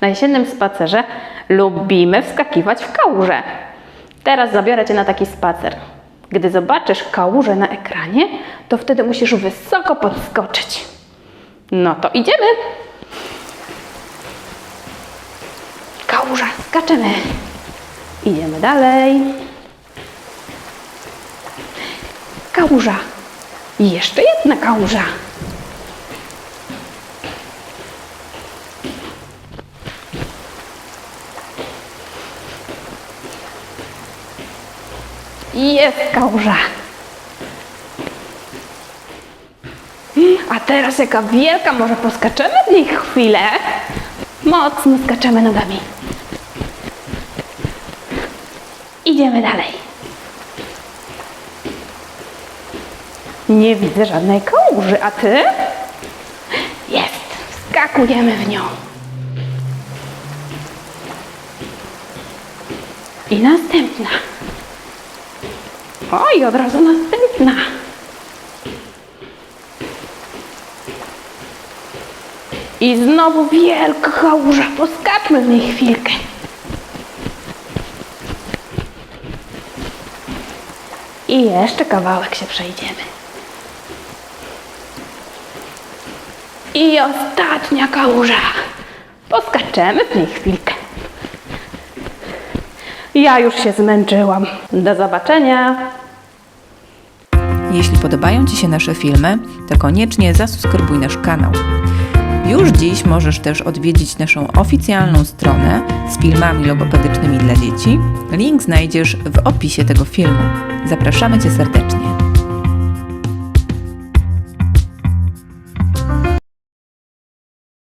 Na jesiennym spacerze lubimy wskakiwać w kałużę. Teraz zabiorę Cię na taki spacer. Gdy zobaczysz kałużę na ekranie, to wtedy musisz wysoko podskoczyć. No to idziemy. Kałuża, skaczemy. Idziemy dalej. Kałuża. Jeszcze jedna kałuża. Jest kałuża. A teraz jaka wielka, może poskaczemy w niej chwilę? Mocno skaczemy nogami. Idziemy dalej. Nie widzę żadnej kałuży, a ty? Jest. Wskakujemy w nią. I następna. Oj, od razu następna. I znowu wielka kałuża. Poskaczmy w niej chwilkę. I jeszcze kawałek się przejdziemy. I ostatnia kałuża. Poskaczemy w niej chwilkę. Ja już się zmęczyłam. Do zobaczenia. Jeśli podobają Ci się nasze filmy, to koniecznie zasubskrybuj nasz kanał. Już dziś możesz też odwiedzić naszą oficjalną stronę z filmami logopedycznymi dla dzieci. Link znajdziesz w opisie tego filmu. Zapraszamy Cię serdecznie.